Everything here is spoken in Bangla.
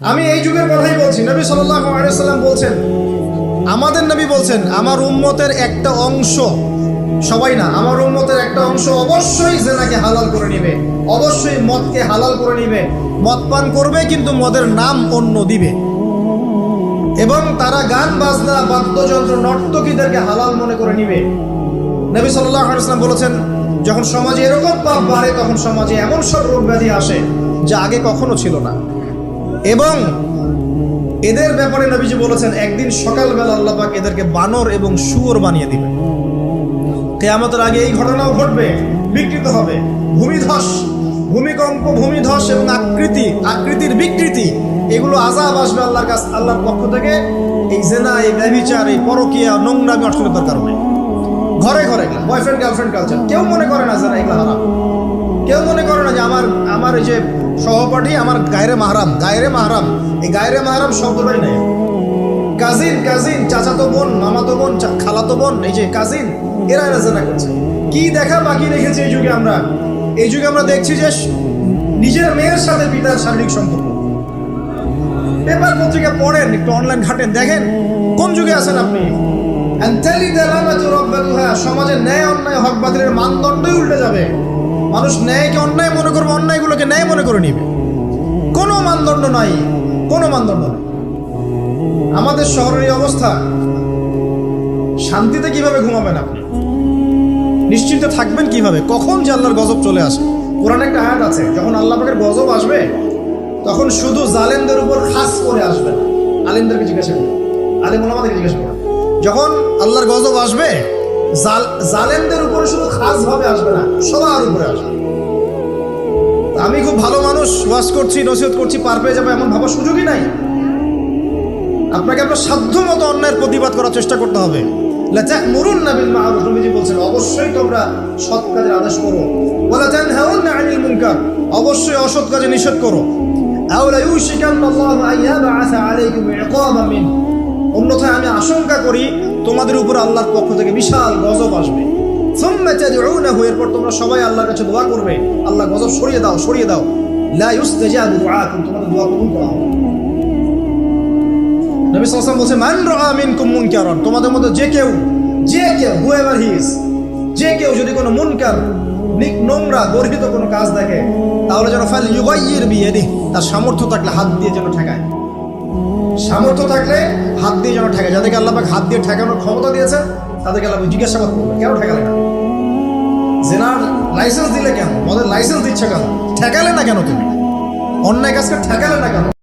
আমি এই যুগের কথাই বলছি। নবী সাল্লাল্লাহু আলাইহি সাল্লাম বলছেন, আমাদের নবী বলছেন, আমার উম্মতের একটা অংশ, সবাই না, আমার উম্মতের একটা অংশ অবশ্যই জেনাকে হালাল করে নিবে। অবশ্যই মদকে হালাল করে নিবে। মদ পান করবে, কিন্তু মদের নাম অন্য দিবে। এবং তারা গান, বাজনা, বাদ্যযন্ত্র, নর্তকীদেরকে হালাল মনে করে নিবে। নবী সাল্লাহ আলাইসলাম বলেছেন, যখন সমাজে এরকম পাপ বাড়ে, তখন সমাজে এমন সব রোগ ব্যাধি আসে, যা আগে কখনো ছিল না। এবং এদের ব্যাপারে নবীজি বলেছেন, একদিন সকালবেলা আল্লাহ পাক এদেরকে বানর এবং শুয়োর বানিয়ে দিবে কেয়ামতের আগে এই ঘটনাও ঘটবে, বিকৃত হবে। ভূমিধস, ভূমিকম্প, ভূমিধস এবং আকৃতি, আকৃতির বিকৃতি, এগুলো আজাব আসবে আল্লাহর কাছ, আল্লাহর পক্ষ থেকে। এই জেনা, এই ব্যভিচার, এই পরকীয়া, নোংরামি অশ্লীলতার কারণে ঘরে ঘরে বয়ফ্রেন্ড গার্লফ্রেন্ড কালচার কেউ মনে করে না জেনা এগুলো হারাম। কেউ মনে করে না যে আমার আমার এই যে সহপাঠী আমার গায়রে মাহারাম গায়রে মাহারাম। এই গায়রে মাহারাম শব্দটাই নেই কাজিন কাজিন, চাচাতো বোন, মামাতো বোন খালাতো বোন, এই যে কাজিন, এরা এরা জেনা করছে। কি দেখা বাকি রেখেছে এই যুগে আমরা? এই যুগে আমরা দেখছি যে নিজের মেয়ের সাথে পিতার শারীরিক সম্পর্ক। পেপার পত্রিকা পড়েন, একটু অনলাইন ঘাটেন, দেখেন, কোন যুগে আছেন আপনি? And tell it সমাজে ন্যায় অন্যায় হক বাতিলের মানদণ্ডই উল্টে যাবে। মানুষ ন্যায়কে অন্যায় মনে করবে, অন্যায়গুলোকে ন্যায় মনে করে নিবে। কোনো মানদণ্ড নাই, কোনো মানদণ্ড নেই। আমাদের শহরের এই অবস্থা, শান্তিতে কীভাবে ঘুমাবেন আপনি? নিশ্চিন্তে থাকবেন কীভাবে? কখন যে আল্লাহর গজব চলে আসে। কোরআন একটা আয়াত আছে, যখন আল্লাহ পাকের গজব আসবে, তখন শুধু জালেমদের উপর খাস করে আসবে আলিমদেরকে জিজ্ঞাসা করুন আলিম ওলামাদেরকে জিজ্ঞাসা করুন যখন আল্লাহর গজব আসবে জালেমদের উপরে শুধু খাস ভাবে আসবে না, সবার উপরে আসবে। আমি খুব ভালো মানুষ, ওয়াজ করছি, নসিহত করছি, পার পেয়ে যাব, এমন ভাবার সুযোগই নাই। আপনাকে আপনার সাধ্য মতো অন্যায়ের প্রতিবাদ করার চেষ্টা করতে হবে। মরুন না বিল মারুফ, নবীজি বলছেন, অবশ্যই তোমরা সৎ কাজের আদেশ করো। ওয়ালা তানহাউনা আনিল মুনকার, অবশ্যই অসৎ কাজে নিষেধ করো। অন্যথায় আমি আশঙ্কা করি তোমাদের উপর আল্লাহর পক্ষ থেকে বিশাল গজব আসবে। এরপর তোমরা সবাই আল্লাহর কাছে দোয়া করবে। আল্লাহ গজব সরিয়ে দাও সরিয়ে দাও। যে কেউ ইজ যে কেউ যদি কোনো কাজ দেখে, তাহলে যেন ইউগাইয়ির বিয়াদি তার সামর্থ্য থাকলে হাত দিয়ে যেন ঠেকায়। সামর্থ্য থাকলে হাত দিয়ে যেন ঠেকায়। যাদেরকে আল্লাপাক হাত দিয়ে ঠেকানোর ক্ষমতা দিয়েছেন, তাদেরকে আল্লাহ জিজ্ঞাসা করবে কেন ঠেকালে না? জেনার লাইসেন্স দিলে কেন? মদের লাইসেন্স দিচ্ছে কেন? ঠেকালে না কেন তুমি? অন্যায় কাজকে ঠেকালে না কেন?